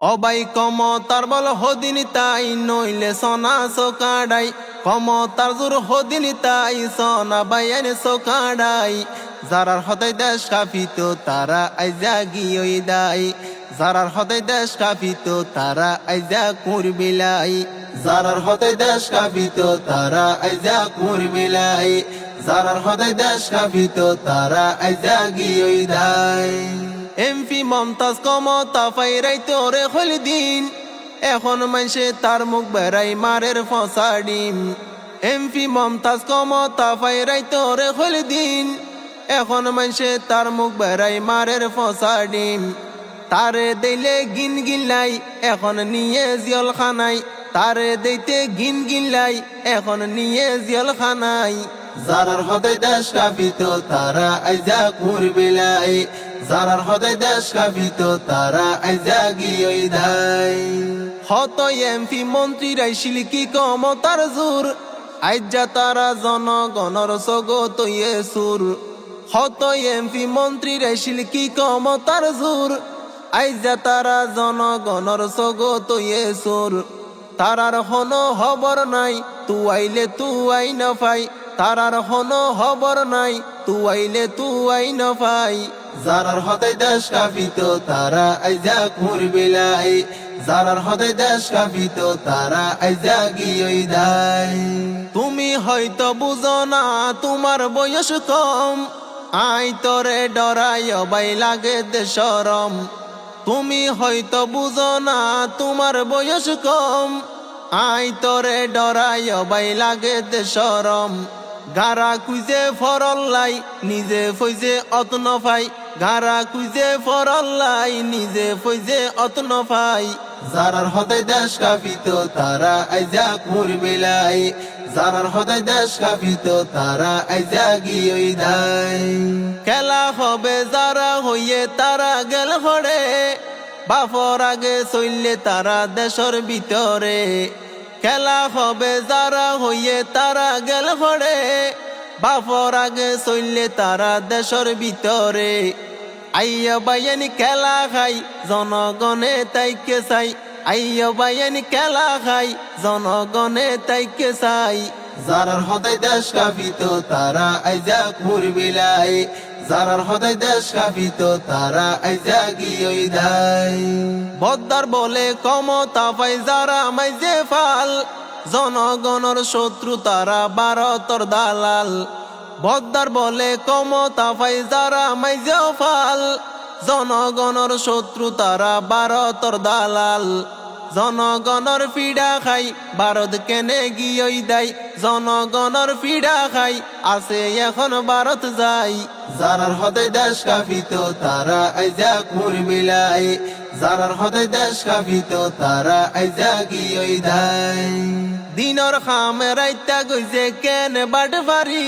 অবাই কমতার বল হদিনি তাই নইলে সনা সোকাডাই। কমতার জোর হদিনি তাই সনা বাইয়ানি সোকাডাই। যারার হতাই দেশ কাফিত তারা আইজা গিয়ই দাই। যারার হতাই দেশ কাফিত তারা আইজা কুরবিলাই যারার হতাই দেশ কাফিত তারা আইজা কুরবিলাই যারার হতাই দেশ কাফিত তারা আইজা গিয়ই দাই। এমপি মমতাজ কমতা ফাইরাই তোরে হল দিন। এখন মানসে তার মুখ বেড়াই মারের ফসা ডিম। এমপি মমতাজ কমতা ফাইরাই তোরে হল দিন। এখন মানসে তার মুখ বেড়াই মারের ফসা ডিম। তারে দিলে গিন গিলাই এখন নিয়ে জিয়ল খানাই তারে দিতে গিন গিলাই এখন নিয়ে জিয়ল খানাই যারার হতে দেশ কাপিত তারা আইজা কুরবিলাই যারার হতে দেশ কাপিত তারা আইজা গিয়ই দাই হত এমপি মন্ত্রী রাইছিল কি কমতার জোর আইজা তারা জনগণর সগত ইয়ে সুর হত এমপি মন্ত্রী রাইছিল কি কমতার জোর আইজা তারা জনগণর সগত ইয়ে সুর তারার হন হবর নাই তু আইলে তু আই না পাই তারার হন হবর নাই তু আইলে তু আই না পাই যারার হতে দেশ কাপিত, তারা আইজা কুরবিলাই যারার হতে দেশ কাপিত, তারা আইজা গিয়ই দাই। তুমি হয়তো বুঝো না, তোমার বয়স কম। আই তোরে ডরাই বাই লাগে দেশরম তুমি হয়তো বুঝো না, তোমার বয়স কম। আই তোরে ডরাই বাই লাগে দেশরম গারা কুইজে ফরল্লাই, নিজে ফইজে অতন ফাই গারা কুইজে ফরল্লাই, নিজে ফইজে অতন ফাই যারার হতে দেশ কাপিত, তারা আইজা কুরবিলাই যারার হতে দেশ কাপিত, তারা আইজা গিয়ই দাই। খেলা হবে যারা হইয়ে, তারা গেল হড়ে বাফর আগে চললে তারা দেশর ভিতরে। খেলা হবে যারা হইয়ে তারা গেল ঘরে। বাফর আগে চললে তারা দেশর ভিতরে। আইয়া বাইয়ানি খেলা খাই, জনগণে তাইকে চাই। আইয়া বাইয়ানি খেলা খাই, জনগণে তাইকে চাই। যারার হতাই দেশ কাপিত, তারা আইজা কুরবিলাই যারার হতাই দেশ কাপিত, তারা আইজা গিয়ই দাই বদ্দার বলে কমতা পাই যারা মাইজে ফাল। জনগণর শত্রু তারা ভারতর দালাল। বদ্দার বলে কমতা পাই যারা মাইজে ফাল। জনগণর শত্রু তারা ভারতর দালাল। জনগণর ফিডা খাই ভারত কেনে গিয়ই দেয় জনগণর ফিডা খাই, আছে এখন ভারত যাই। যারার হতে দেশ কাপিত তারা আইজা কুরবিলাই যারার হতে দেশ কাপিত তারা আইজা গিয়ই দেয় দিনর খামে রাইতা গইছে কেন বাট পারি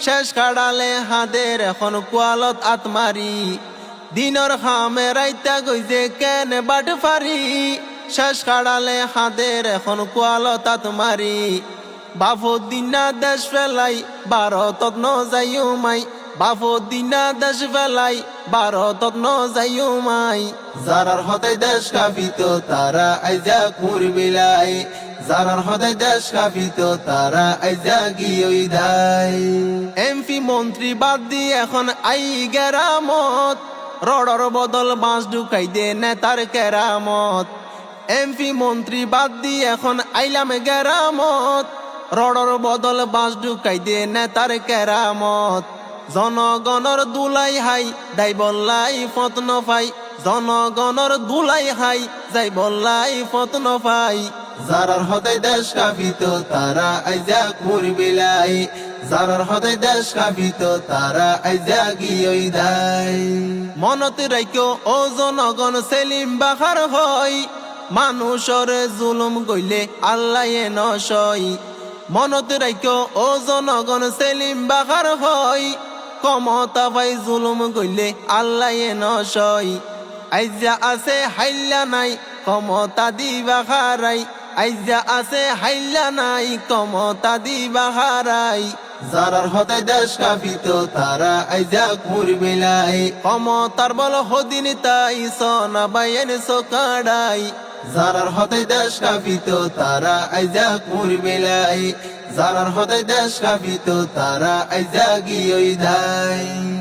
শেষ কাড়ালে হাদের এখন কোয়ালত আত্মারি দিনর খামে রাইতা গইছে কেন বাট পারি শেষ কাড়ালে হাদের এখন কোয়ালত মারি বাফো দিনা দেশ ফেলাই ভারতত ন যাইও মাই। বাফো দিনা দেশ ফেলাই ভারতত ন যাইও মাই। যারার হতে দেশ কাপিত, তারা আইজা কুরবিলাই যারার হতে দেশ কাপিত, তারা আইজা গিয়ই দাই। এমপি মন্ত্রী বাদ দি এখন আই গেরামত। রডর বদল বাঁশ ঢুকাই দে নেতার কেরামত। এমপি মন্ত্রী বাদ দি এখন আইলাম গেরামত। রডর বদল বাঁশ ঢুকাই দে নেতার কেরামত। জনগণর দুলাই হাই দাই বল্লাই ফতন ফাই জনগণর দুলাই হাই, যাই বল্লাই ফতন ফাই যারার হতে দেশ কাপিত, তারা আইজা কুরবিলাই যারার হতে দেশ কাপিত, তারা আইজা গিয়ই দাই। মনত রাইকো ও জনগণ সেলিম বাখার হয় মানুষর জুলুম গইলে আল্লাহ নসই। মনত রাইকো ও জনগণ সেলিম বাখার হয় কমতা ভাই জুলুম গইলে আল্লাহ নসই। আইজা আছে হাইল্লা নাই কমতা দিবা খারাই আইজা আছে হাইল্লা নাই কমতা দিবা হারাই। যারার হতে দেশ কাফিত তারা আইজা কুরবিলাই ক্ষমতার বল হদিন তাই, সনা বাইন সোকাড়াই যারার হতে দেশ কাপিত, তারা আইজা কুরবেলাই জারার হতে দেশ কাপিত, তারা আইজা গিয়ে ধাই।